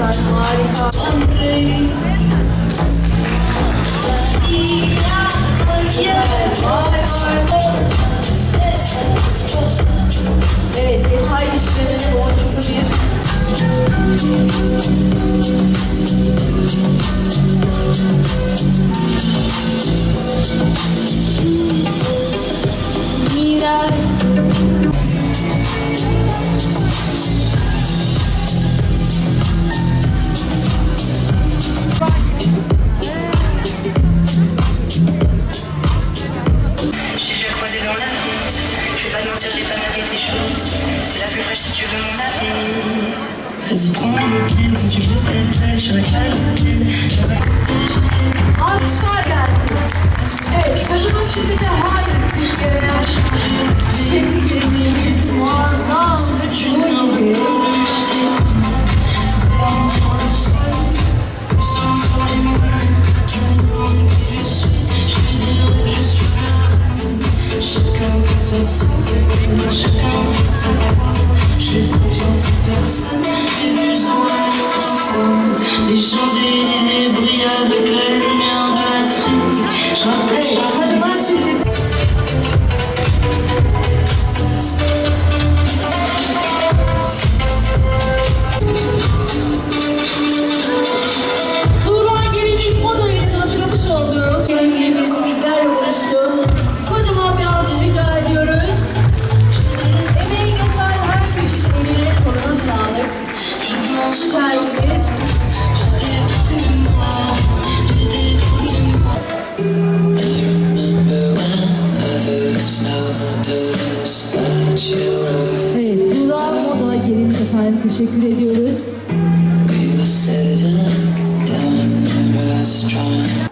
Gerçekten harika. Evet detay işte sortir les femmes avec des choses. La plus fraîche si tu veux mon avis. Vas-y, prends le bien comme tu veux, t'es belle, j'aurais pas le Evet, Tuğra Moda Gelinlik efendim teşekkür ediyoruz.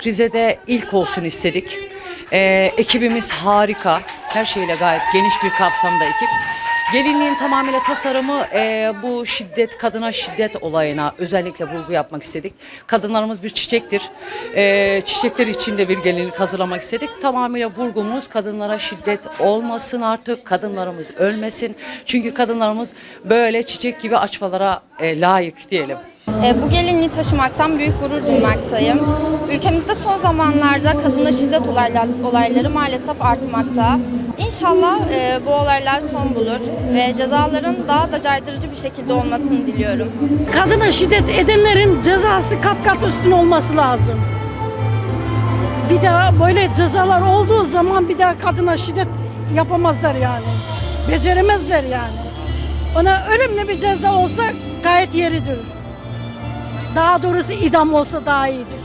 Rize'de ilk olsun istedik. Ee, ekibimiz harika. Her şeyle gayet geniş bir kapsamda ekip. Gelinliğin tamamıyla tasarımı e, bu şiddet, kadına şiddet olayına özellikle vurgu yapmak istedik. Kadınlarımız bir çiçektir. E, çiçekler içinde bir gelinlik hazırlamak istedik. Tamamıyla vurgumuz kadınlara şiddet olmasın artık, kadınlarımız ölmesin. Çünkü kadınlarımız böyle çiçek gibi açmalara e, layık diyelim. E, Bu gelinliği taşımaktan büyük gurur duymaktayım. Ülkemizde son zamanlarda kadına şiddet olaylar- olayları maalesef artmakta. İnşallah e, bu olaylar son bulur ve cezaların daha da caydırıcı bir şekilde olmasını diliyorum. kadına şiddet edenlerin cezası kat kat üstün olması lazım. Bir daha böyle cezalar olduğu zaman bir daha kadına şiddet yapamazlar yani. Beceremezler yani. Ona ölümle bir ceza olsa gayet yeridir. Daha doğrusu idam olsa daha iyidir.